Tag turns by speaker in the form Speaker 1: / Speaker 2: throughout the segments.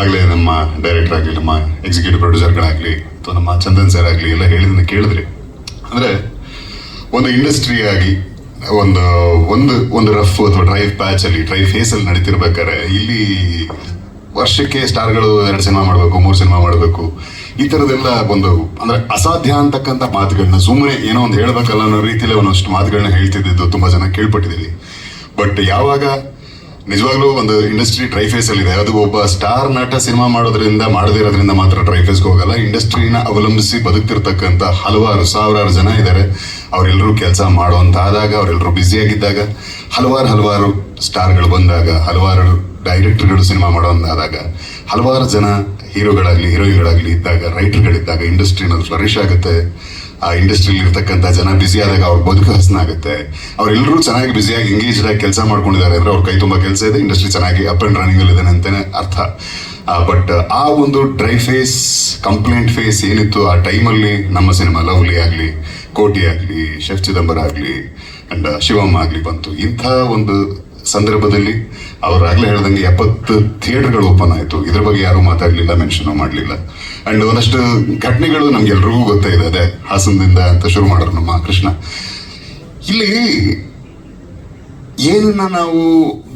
Speaker 1: ಆಗಲೇ ನಮ್ಮ ಡೈರೆಕ್ಟರ್ ಆಗಲಿ, ನಮ್ಮ ಎಕ್ಸಿಕ್ಯೂಟಿವ್ ಪ್ರೊಡ್ಯೂಸರ್ಗಳಾಗಲಿ ಅಥವಾ ನಮ್ಮ ಚಂದನ್ ಸರ್ ಆಗಲಿ ಎಲ್ಲ ಹೇಳಿದ್ದನ್ನು ಕೇಳಿದ್ರಿ. ಅಂದರೆ ಒಂದು ಇಂಡಸ್ಟ್ರಿ ಆಗಿ ಒಂದು ಒಂದು ಒಂದು ರಫ್ ಅಥವಾ ಡ್ರೈವ್ ಪ್ಯಾಚಲ್ಲಿ ಡ್ರೈವ್ ಫೇಸ್ ಅಲ್ಲಿ ನಡೀತಿರ್ಬೇಕಾದ್ರೆ ಇಲ್ಲಿ ವರ್ಷಕ್ಕೆ ಸ್ಟಾರ್ಗಳು ಎರಡು ಸಿನಿಮಾ ಮಾಡಬೇಕು, ಮೂರು ಸಿನಿಮಾ ಮಾಡಬೇಕು. ಈ ಥರದ್ದೆಲ್ಲ ಒಂದು ಅಂದರೆ ಅಸಾಧ್ಯ ಅಂತಕ್ಕಂಥ ಮಾತುಗಳನ್ನ ಸುಮ್ಮನೆ ಏನೋ ಒಂದು ಹೇಳಬೇಕಲ್ಲ ಅನ್ನೋ ರೀತಿಯಲ್ಲಿ ಒಂದಷ್ಟು ಮಾತುಗಳನ್ನ ಹೇಳ್ತಿದ್ದಿದ್ದು ತುಂಬ ಜನ ಕೇಳ್ಪಟ್ಟಿದ್ದೀವಿ ಬಟ್ ಯಾವಾಗ ನಿಜವಾಗ್ಲೂ ಒಂದು ಇಂಡಸ್ಟ್ರಿ ಟ್ರೈ ಫೇಸ್ ಅಲ್ಲಿ ಇದೆ. ಅದು ಒಬ್ಬ ಸ್ಟಾರ್ ನಟ ಸಿನಿಮಾ ಮಾಡೋದ್ರಿಂದ ಮಾಡದೇ ಇರೋದ್ರಿಂದ ಮಾತ್ರ ಟ್ರೈ ಫೇಸ್ಗೆ ಹೋಗಲ್ಲ. ಇಂಡಸ್ಟ್ರಿನ ಅವಲಂಬಿಸಿ ಬದುಕ್ತಿರ್ತಕ್ಕಂಥ ಹಲವಾರು ಸಾವಿರಾರು ಜನ ಇದ್ದಾರೆ ಅವರೆಲ್ಲರೂ ಕೆಲಸ ಮಾಡುವಂಥ ಆದಾಗ ಅವರೆಲ್ಲರೂ ಆಗಿದ್ದಾಗ, ಹಲವಾರು ಹಲವಾರು ಸ್ಟಾರ್ಗಳು ಬಂದಾಗ, ಹಲವಾರು ಡೈರೆಕ್ಟರ್ಗಳು ಸಿನಿಮಾ ಮಾಡೋಂದಾದಾಗ ಹಲವಾರು ಜನ ಹೀರೋಗಳಾಗಲಿ ಹೀರೋಯಿನ್ಗಳಾಗ್ಲಿ ಇದ್ದಾಗ ರೈಟರ್ಗಳಿದ್ದಾಗ ಇಂಡಸ್ಟ್ರಿ ಅನ್ನೋದು ಫ್ಲರಿಶ್ ಆಗುತ್ತೆ. ಆ ಇಂಡಸ್ಟ್ರಿಯಲ್ಲಿ ಇರ್ತಕ್ಕಂಥ ಜನ ಬ್ಯುಸಿ ಆದಾಗ ಅವ್ರ ಬದುಕು ಹಸನಾಗುತ್ತೆ ಅವರೆಲ್ಲರೂ ಚೆನ್ನಾಗಿ ಬ್ಯುಸಿಯಾಗಿ ಎಂಗೇಜ್ಡ್ ಆಗಿ ಕೆಲಸ ಮಾಡ್ಕೊಂಡಿದ್ದಾರೆ ಅಂದರೆ ಅವ್ರ ಕೈ ತುಂಬ ಕೆಲಸ ಇದೆ ಇಂಡಸ್ಟ್ರಿ ಚೆನ್ನಾಗಿ ಅಪ್ ಅಂಡ್ ರನ್ನಿಂಗ್ ಇದೆ ಅಂತಾನೆ ಅರ್ಥ. ಬಟ್ ಆ ಒಂದು ಡ್ರೈ ಫೇಸ್ ಕಂಪ್ಲೇಂಟ್ ಫೇಸ್ ಏನಿತ್ತು, ಆ ಟೈಮಲ್ಲಿ ನಮ್ಮ ಸಿನಿಮಾ ಲವ್ಲಿ ಆಗಲಿ, ಕೋಟಿ ಆಗಲಿ ಶೆಫ್ ಚಿದಂಬರ ಆಗಲಿ ಅಂಡ್ ಶಿವಮ್ಮ ಆಗಲಿ ಬಂತು. ಇಂಥ ಒಂದು ಸಂದರ್ಭದಲ್ಲಿ ಅವರಾಗಲೇ ಹೇಳ್ದಂಗೆ ಎಪ್ಪತ್ತು ಥಿಯೇಟರ್ಗಳು ಓಪನ್ ಆಯಿತು. ಇದ್ರ ಬಗ್ಗೆ ಯಾರೂ ಮಾತಾಡಲಿಲ್ಲ, ಮೆನ್ಷನ್ ಮಾಡಲಿಲ್ಲ. ಅಂಡ್ ಒಂದಷ್ಟು ಘಟನೆಗಳು ನಮ್ಗೆಲ್ರಿಗೂ ಗೊತ್ತೇ ಇದೆ. ಅದೇ ಹಾಸನದಿಂದ ಅಂತ ಶುರು ಮಾಡೋರು ನಮ್ಮ ಕೃಷ್ಣ. ಇಲ್ಲಿ ಏನನ್ನ ನಾವು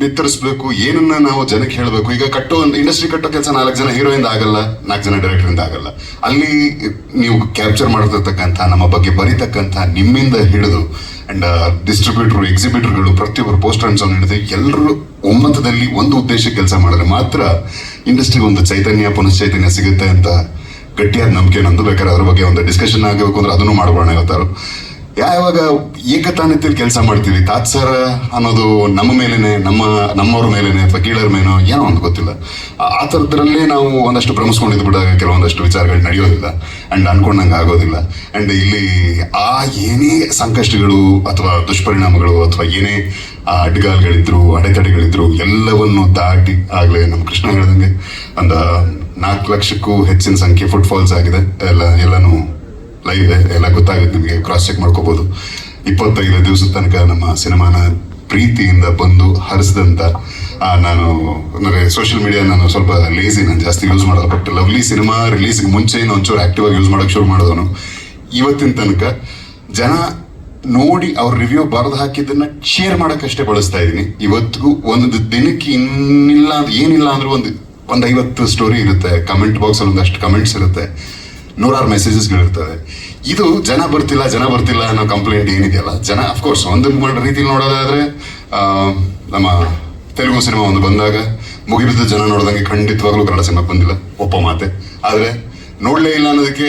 Speaker 1: ಬಿತ್ತರಿಸ್ಬೇಕು, ಏನನ್ನ ನಾವು ಜನಕ್ಕೆ ಹೇಳಬೇಕು? ಈಗ ಕಟ್ಟೋ ಒಂದು ಇಂಡಸ್ಟ್ರಿ ಕಟ್ಟೋ ಕೆಲಸ ನಾಲ್ಕು ಜನ ಹೀರೋಯಿಂದ ಆಗಲ್ಲ, ನಾಲ್ಕು ಜನ ಡೈರೆಕ್ಟರ್ ಇಂದ ಆಗಲ್ಲ. ಅಲ್ಲಿ ನೀವು ಕ್ಯಾಪ್ಚರ್ ಮಾಡ್ತಿರ್ತಕ್ಕಂಥ ನಮ್ಮ ಬಗ್ಗೆ ಬರೀತಕ್ಕಂಥ ನಿಮ್ಮಿಂದ ಹಿಡಿದು ಅಂಡ್ ಡಿಸ್ಟ್ರಿಬ್ಯೂಟರ್ ಎಕ್ಸಿಬಿಟರ್ಗಳು ಪ್ರತಿಯೊಬ್ಬರು ಪೋಸ್ಟರ್ ಅಂಡ್ ಸಾಂಗ್ ಹಿಡಿದು ಎಲ್ಲರೂ ಒಮ್ಮತದಲ್ಲಿ ಒಂದು ಉದ್ದೇಶಕ್ಕೆ ಕೆಲಸ ಮಾಡಿದ್ರೆ ಮಾತ್ರ ಇಂಡಸ್ಟ್ರಿಗೆ ಒಂದು ಚೈತನ್ಯ, ಪುನಶ್ಚೈತನ್ಯ ಸಿಗುತ್ತೆ ಅಂತ ಗಟ್ಟಿಯಾದ ನಂಬಿಕೆ ನಂದು ಬೇಕಾದ್ರೆ ಅದ್ರ ಬಗ್ಗೆ ಒಂದು ಡಿಸ್ಕಷನ್ ಆಗಬೇಕು ಅಂದ್ರೆ ಅದನ್ನು ಮಾಡ್ಬೋಣ ಇವತ್ತಾರು ಯಾವಾಗ ಏಕತಾನತೆಯಲ್ಲಿ ಕೆಲಸ ಮಾಡ್ತೀವಿ. ತಾತ್ಸಾರ ಅನ್ನೋದು ನಮ್ಮ ಮೇಲೇನೆ, ನಮ್ಮ, ನಮ್ಮವ್ರ ಮೇಲೇನೆ ಅಥವಾ ಕೀಳರ ಮೇನೋ ಏನೋ ಒಂದು ಗೊತ್ತಿಲ್ಲ. ಆ- ಥರದ್ರಲ್ಲಿ ನಾವು ಒಂದಷ್ಟು ಭ್ರಮಿಸ್ಕೊಂಡಿದ್ದು ಬಿಟ್ಟಾಗ ಕೆಲವೊಂದಷ್ಟು ವಿಚಾರಗಳು ನಡೆಯೋದಿಲ್ಲ. ಆ್ಯಂಡ್ ಅನ್ಕೊಂಡಂಗೆ ಆಗೋದಿಲ್ಲ. ಆ್ಯಂಡ್ ಇಲ್ಲಿ ಆ ಏನೇ ಸಂಕಷ್ಟಗಳು ಅಥವಾ ದುಷ್ಪರಿಣಾಮಗಳು ಅಥವಾ ಏನೇ, ಆ ಅಡ್ಡಗಾಲ್ಗಳಿದ್ರು ಅಡೆತಡೆಗಳಿದ್ರು, ಎಲ್ಲವನ್ನು ದಾಟಿ ಆಗಲೇ ನಮ್ಮ ಕೃಷ್ಣ ಹೇಳ್ದಂಗೆ ಒಂದು ನಾಲ್ಕು ಲಕ್ಷಕ್ಕೂ ಹೆಚ್ಚಿನ ಸಂಖ್ಯೆ ಫುಟ್ಫಾಲ್ಸ್ ಆಗಿದೆ. ಎಲ್ಲ, ಎಲ್ಲನೂ ಲೈವ್ ಇದೆ ಎಲ್ಲ ಗೊತ್ತಾಗುತ್ತೆ, ನಿಮಗೆ ಕ್ರಾಸ್ ಚೆಕ್ ಮಾಡ್ಕೋಬಹುದು ಇಪ್ಪತ್ತೈದು ದಿವಸದ ತನಕ ನಮ್ಮ ಸಿನಿಮಾನ ಪ್ರೀತಿಯಿಂದ ಬಂದು ಹರಿಸಿದಂತ ನಾನು, ಅಂದರೆ ಸೋಷಿಯಲ್ ಮೀಡಿಯಾ ನಾನು ಸ್ವಲ್ಪ ಲೇಸಿ ನಾನು ಜಾಸ್ತಿ ಯೂಸ್ ಮಾಡಲ್ಲ ಬಟ್ ಲವ್ಲಿ ಸಿನಿಮಾ ರಿಲೀಸ್ಗೆ ಮುಂಚೆ ಒಂಚೂರು ಆಕ್ಟಿವ್ ಆಗಿ ಯೂಸ್ ಮಾಡೋಕೆ ಶುರು ಮಾಡಿದವನು. ಇವತ್ತಿನ ತನಕ ಜನ ನೋಡಿ ಅವ್ರ ರಿವ್ಯೂ ಬರೆದು ಹಾಕಿದ್ದನ್ನ ಶೇರ್ ಮಾಡಕ್ಕಷ್ಟೇ ಬಳಸ್ತಾ ಇದ್ದೀನಿ. ಇವತ್ತಿಗೂ ಒಂದು ದಿನಕ್ಕೆ ಇನ್ನಿಲ್ಲ, ಏನಿಲ್ಲ ಅಂದ್ರೆ ಒಂದು ಒಂದು ಐವತ್ತು ಸ್ಟೋರಿ ಇರುತ್ತೆ. ಕಮೆಂಟ್ ಬಾಕ್ಸ್ ಅಲ್ಲಿ ಒಂದಷ್ಟು ಕಮೆಂಟ್ಸ್ ಇರುತ್ತೆ. ನೂರಾರು ಮೆಸೇಜಸ್ಗಳಿರ್ತವೆ ಇದು ಜನ ಬರ್ತಿಲ್ಲ ಜನ ಬರ್ತಿಲ್ಲ ಅನ್ನೋ ಕಂಪ್ಲೇಂಟ್ ಏನಿದೆಯಲ್ಲ? ಜನ ಅಫ್ಕೋರ್ಸ್ ಒಂದು ರೀತಿಲಿ ನೋಡೋದಾದರೆ ನಮ್ಮ ತೆಲುಗು ಸಿನಿಮಾ ಒಂದು ಬಂದಾಗ ಮುಗಿಬಿದ್ದ ಜನ ನೋಡಿದಂಗೆ ಖಂಡಿತವಾಗ್ಲೂ ಕನ್ನಡ ಸಿನಿಮಾ ಬಂದಿಲ್ಲ, ಒಪ್ಪ ಮಾತೆ. ಆದರೆ ನೋಡಲೇ ಇಲ್ಲ ಅನ್ನೋದಕ್ಕೆ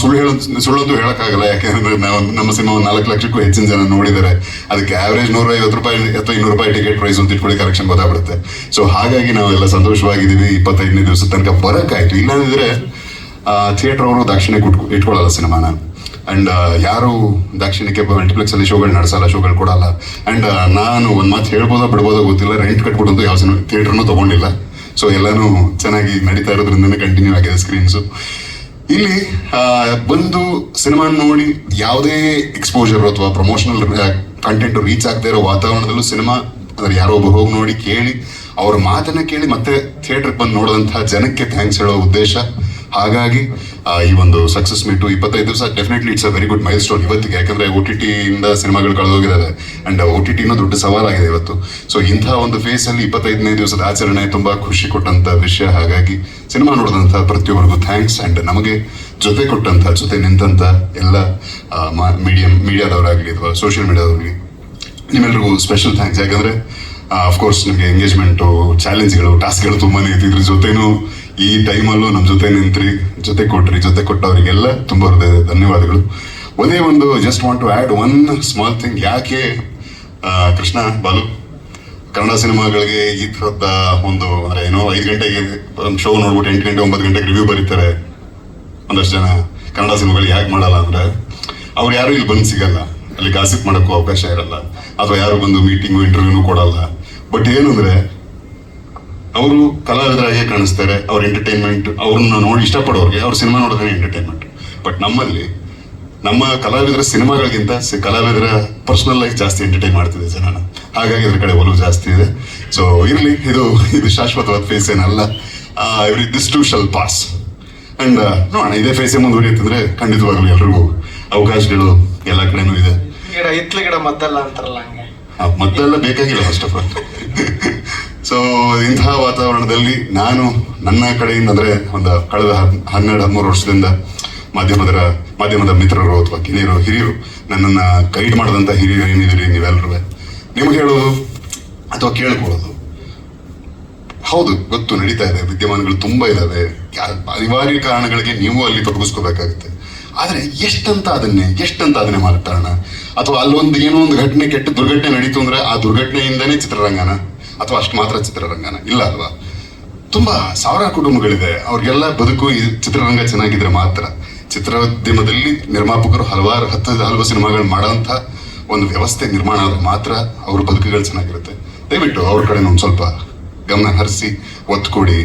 Speaker 1: ಸುಳ್ಳು ಹೇಳೋ, ಸುಳ್ಳಂತೂ ಹೇಳೋಕ್ಕಾಗಲ್ಲ, ಯಾಕೆಂದ್ರೆ ನಾವು ನಮ್ಮ ಸಿನಿಮಾ ನಾಲ್ಕು ಲಕ್ಷಕ್ಕೂ ಹೆಚ್ಚಿನ ಜನ ನೋಡಿದ್ದಾರೆ. ಅದಕ್ಕೆ ಆವರೇಜ್ ನೂರ ಐವತ್ತು ರೂಪಾಯಿ ಅಥವಾ ಇನ್ನೂರು ರೂಪಾಯಿ ಟಿಕೆಟ್ ಪ್ರೈಸ್ ಅಂತ ಇಟ್ಕೊಳ್ಳಿ ಕರೆಕ್ಷನ್ ಗೊತ್ತಾಗ್ಬಿಡುತ್ತೆ. ಸೊ ಹಾಗಾಗಿ ನಾವೆಲ್ಲ ಸಂತೋಷವಾಗಿದ್ದೀವಿ, ಇಪ್ಪತ್ತೈದನೇ ದಿವಸದ ತನಕ ಬರೋಕ್ಕಾಯ್ತು. ಇಲ್ಲಾಂದ್ರೆ ಥಿಯೇಟರ್ ಅವರು ದಾಕ್ಷಿಣ್ಯಕ್ಕೆ ಇಟ್ಕೊ ಇಟ್ಕೊಳ್ಳಲ್ಲ ಸಿನಿಮಾನ. ಅಂಡ್ ಯಾರು ದಕ್ಷಿಣಕ್ಕೆ ಮಲ್ಟಿಪ್ಲೆಕ್ಸ್ ಅಲ್ಲಿ ಶೋಗಳು ನಡೆಸಲ್ಲ, ಶೋಗಳು ಕೊಡಲ್ಲ. ಅಂಡ್ ನಾನು ಒಂದು ಮಾತು ಹೇಳ್ಬೋದೋ ಬಿಡ್ಬೋದೋ ಗೊತ್ತಿಲ್ಲ ರೆಂಟ್ ಕಟ್ಬಿಟ್ಟು ಯಾವ ಸಿನಿಮಾ, ಥಿಯೇಟರ್ನು ತಗೊಂಡಿಲ್ಲ. ಸೊ ಎಲ್ಲಾನು ಚೆನ್ನಾಗಿ ನಡೀತಾ ಇರೋದ್ರಿಂದನೇ ಕಂಟಿನ್ಯೂ ಆಗಿದೆ ಸ್ಕ್ರೀನ್ಸು ಇಲ್ಲಿ ಬಂದು ಸಿನಿಮಾ ನೋಡಿ ಯಾವುದೇ ಎಕ್ಸ್ಪೋಜರ್ ಅಥವಾ ಪ್ರಮೋಷನಲ್ ಕಂಟೆಂಟ್ ರೀಚ್ ಆಗದೆ ಇರೋ ವಾತಾವರಣದಲ್ಲೂ ಸಿನಿಮಾ ಅಂದ್ರೆ ಯಾರೋ ಒಬ್ಬರು ಹೋಗಿ ನೋಡಿ ಕೇಳಿ, ಅವ್ರ ಮಾತನ್ನ ಕೇಳಿ ಮತ್ತೆ ಥಿಯೇಟರ್ ಬಂದು ನೋಡಿದಂತಹ ಜನಕ್ಕೆ ಥ್ಯಾಂಕ್ಸ್ ಹೇಳೋ ಉದ್ದೇಶ. ಹಾಗಾಗಿ ಈ ಒಂದು ಸಕ್ಸಸ್ ಮೀಟು ಇಪ್ಪತ್ತೈದು ದಿವಸ definitely it's a very good milestone ಇವತ್ತಿಗೆ. ಯಾಕಂದ್ರೆ ಓ ಟಿ ಟಿಯಿಂದ ಸಿನಿಮಾಗಳು ಕಳೆದೋಗಿದ್ದಾರೆ ಅಂಡ್ ಓ ಟಿ ಟಿನೂ ದೊಡ್ಡ ಸವಾಲಾಗಿದೆ ಇವತ್ತು. ಸೊ ಇಂಥ ಒಂದು ಫೇಸ್ ಅಲ್ಲಿ ಇಪ್ಪತ್ತೈದನೇ ದಿವಸದ ಆಚರಣೆ ತುಂಬಾ ಖುಷಿ ಕೊಟ್ಟಂತ ವಿಷಯ. ಹಾಗಾಗಿ ಸಿನಿಮಾ ನೋಡಿದಂಥ ಪ್ರತಿಯೊಬ್ಬರಿಗೂ ಥ್ಯಾಂಕ್ಸ್ ಅಂಡ್ ನಮಗೆ ಜೊತೆ ಕೊಟ್ಟಂತ, ಜೊತೆ ನಿಂತಂತ ಎಲ್ಲ ಮೀಡಿಯಂ ಮೀಡಿಯಾದವರಾಗಲಿ ಅಥವಾ ಸೋಷಿಯಲ್ ಮೀಡಿಯಾದವ್ರಿಗೆ ನಿಮ್ಮೆಲ್ರಿಗೂ ಸ್ಪೆಷಲ್ ಥ್ಯಾಂಕ್ಸ್ ಯಾಕಂದ್ರೆ ಅಫ್ಕೋರ್ಸ್ ನಿಮಗೆ ಎಂಗೇಜ್ಮೆಂಟು ಚಾಲೆಂಜ್ಗಳು ಟಾಸ್ಕ್ಗಳು ತುಂಬಾನೇ ಇತ್ತು ಇದ್ರ ಜೊತೆನೂ ಈ ಟೈಮಲ್ಲೂ ನಮ್ಮ ಜೊತೆ ನಿಂತ್ರಿ, ಜೊತೆ ಕೊಟ್ರಿ, ಜೊತೆ ಕೊಟ್ಟವರಿಗೆಲ್ಲ ತುಂಬ ಹೃದಯದ ಧನ್ಯವಾದಗಳು. ಒಂದೇ ಒಂದು just want to add one small thing ಯಾಕೆ ಕೃಷ್ಣ, ಬಾಲು? ಕನ್ನಡ ಸಿನಿಮಾಗಳಿಗೆ ಈ ಥರದ ಒಂದು ಅಂದ್ರೆ ಏನೋ ಐದು ಗಂಟೆಗೆ ಶೋ ನೋಡ್ಬಿಟ್ಟು ಎಂಟು ಗಂಟೆ, ಒಂಬತ್ತು ಗಂಟೆಗೆ ರಿವ್ಯೂ ಬರೀತಾರೆ ಒಂದಷ್ಟು ಜನ. ಕನ್ನಡ ಸಿನಿಮಾಗಳು ಯಾಕೆ ಮಾಡಲ್ಲ ಅಂದ್ರೆ, ಅವ್ರು ಯಾರು ಇಲ್ಲಿ ಬಂದು ಸಿಗಲ್ಲ. ಅಲ್ಲಿ ಗಾಸಿಪ್ ಮಾಡೋಕ್ಕೂ ಅವಕಾಶ ಇರಲ್ಲ. ಅಥವಾ ಯಾರು ಬಂದು ಮೀಟಿಂಗು ಇಂಟರ್ವ್ಯೂನು ಕೊಡಲ್ಲ. ಬಟ್ ಏನಂದ್ರೆ ಅವರು ಕಲಾವಿದರಾಗೆ ಕಾಣಿಸ್ತಾರೆ ಅವ್ರ ಎಂಟರ್ಟೈನ್ಮೆಂಟ್ ಅವ್ರನ್ನ ನೋಡಿ ಇಷ್ಟಪಡೋರಿಗೆ ಅವ್ರ ಸಿನಿಮಾ ನೋಡಿದ್ರೆ ಎಂಟರ್ಟೈನ್ಮೆಂಟ್ ಬಟ್ ನಮ್ಮಲ್ಲಿ ನಮ್ಮ ಕಲಾವಿದರ ಸಿನಿಮಾಗಳಿಗಿಂತ ಕಲಾವಿದರ ಪರ್ಸನಲ್ ಲೈಫ್ ಜಾಸ್ತಿ ಎಂಟರ್ಟೈನ್ ಮಾಡ್ತಿದೆ ಜನನ. ಹಾಗಾಗಿ ಇದ್ರ ಕಡೆ ಒಲವು ಜಾಸ್ತಿ ಇದೆ. ಸೊ ಇರಲಿ ಇದು ಇದು ಶಾಶ್ವತವಾದ ಫೇಸ್ ಏನಲ್ಲ. This too shall pass and ನೋಡೋಣ ಇದೇ ಫೇಸೇ ಮುಂದುವರಿಯುತ್ತಂದ್ರೆ ಖಂಡಿತವಾಗ್ಲೂ ಎಲ್ರಿಗೂ ಅವಕಾಶಗಳು ಎಲ್ಲ ಕಡೆನೂ ಇದೆ.
Speaker 2: ಗಿಡ ಹಿತ್ಲ ಗಿಡ ಮದ್ದಲ್ಲ ಅಂತಾರಲ್ಲ
Speaker 1: ಮದ್ದೆಲ್ಲ ಬೇಕಾಗಿಲ್ಲ ಫಸ್ಟ್ ಆಫ್ ಆಲ್ ಸೊ ಇಂತಹ ವಾತಾವರಣದಲ್ಲಿ ನಾನು ನನ್ನ ಕಡೆಯಿಂದ ಅಂದರೆ ಒಂದು ಕಳೆದ ಹನ್ನೆರಡು, ಹದಿಮೂರು ವರ್ಷದಿಂದ ಮಾಧ್ಯಮದ ಮಾಧ್ಯಮದ ಮಿತ್ರರು ಅಥವಾ ಕಿರಿಯರು, ಹಿರಿಯರು ನನ್ನನ್ನ ಗೈಡ್ ಮಾಡಿದಂಥ ಹಿರಿಯರು ಏನಿದ್ದೀರಿ ನೀವೆಲ್ಲರೂ ನಿಮ್ಗೆ ಹೇಳೋದು ಅಥವಾ ಕೇಳ್ಕೊಳ್ಳೋದು, ಹೌದು, ಗೊತ್ತು ನಡೀತಾ ಇದೆ, ವಿದ್ಯಮಾನಗಳು ತುಂಬಾ ಇದಾವೆ. ಯಾ- ಅನಿವಾರ್ಯ ಕಾರಣಗಳಿಗೆ ನೀವು ಅಲ್ಲಿ ತೊಡಗಿಸ್ಕೋಬೇಕಾಗುತ್ತೆ. ಆದರೆ ಎಷ್ಟಂತ ಅದನ್ನೇ ಎಷ್ಟಂತ ಅದನ್ನೇ ಮಾತಾಡೋಣ ಅಥವಾ ಅಲ್ಲೊಂದು ಏನೋ ಒಂದು ಘಟನೆ ಕೆಟ್ಟ ದುರ್ಘಟನೆ ನಡೀತು ಅಂದ್ರೆ ಆ ದುರ್ಘಟನೆಯಿಂದನೇ ಚಿತ್ರರಂಗನ ಅಥವಾ ಅಷ್ಟು ಮಾತ್ರ ಚಿತ್ರರಂಗನ? ಇಲ್ಲ ಅಲ್ವಾ? ತುಂಬಾ ಸಾವಿರಾರು ಕುಟುಂಬಗಳಿದೆ. ಅವ್ರಿಗೆಲ್ಲ ಬದುಕು ಈ ಚಿತ್ರರಂಗ ಚೆನ್ನಾಗಿದ್ರೆ ಮಾತ್ರ. ಚಿತ್ರೋದ್ಯಮದಲ್ಲಿ ನಿರ್ಮಾಪಕರು ಹಲವಾರು ಹತ್ತು ಹಲವು ಸಿನಿಮಾಗಳು ಮಾಡೋಂಥ ಒಂದು ವ್ಯವಸ್ಥೆ ನಿರ್ಮಾಣ ಆದ್ರೆ ಮಾತ್ರ ಅವ್ರ ಬದುಕುಗಳು ಚೆನ್ನಾಗಿರುತ್ತೆ. ದಯವಿಟ್ಟು ಅವ್ರ ಕಡೆ ಒಂದು ಸ್ವಲ್ಪ ಗಮನ ಹರಿಸಿ ಒತ್ತು ಕೊಡಿ